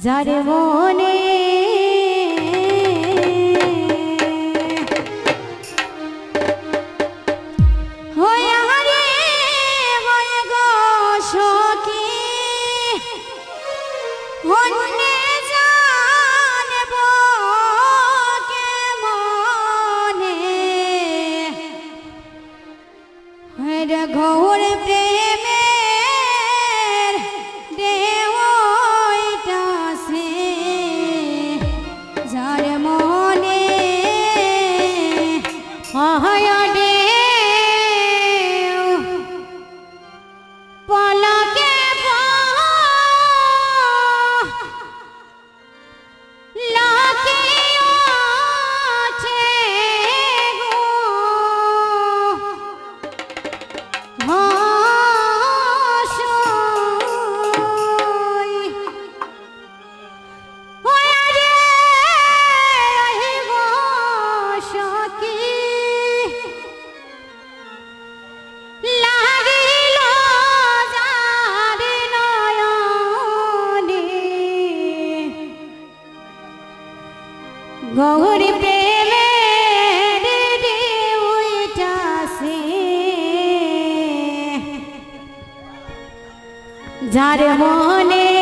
যার মনে ঘোর প্রেমের যার মনে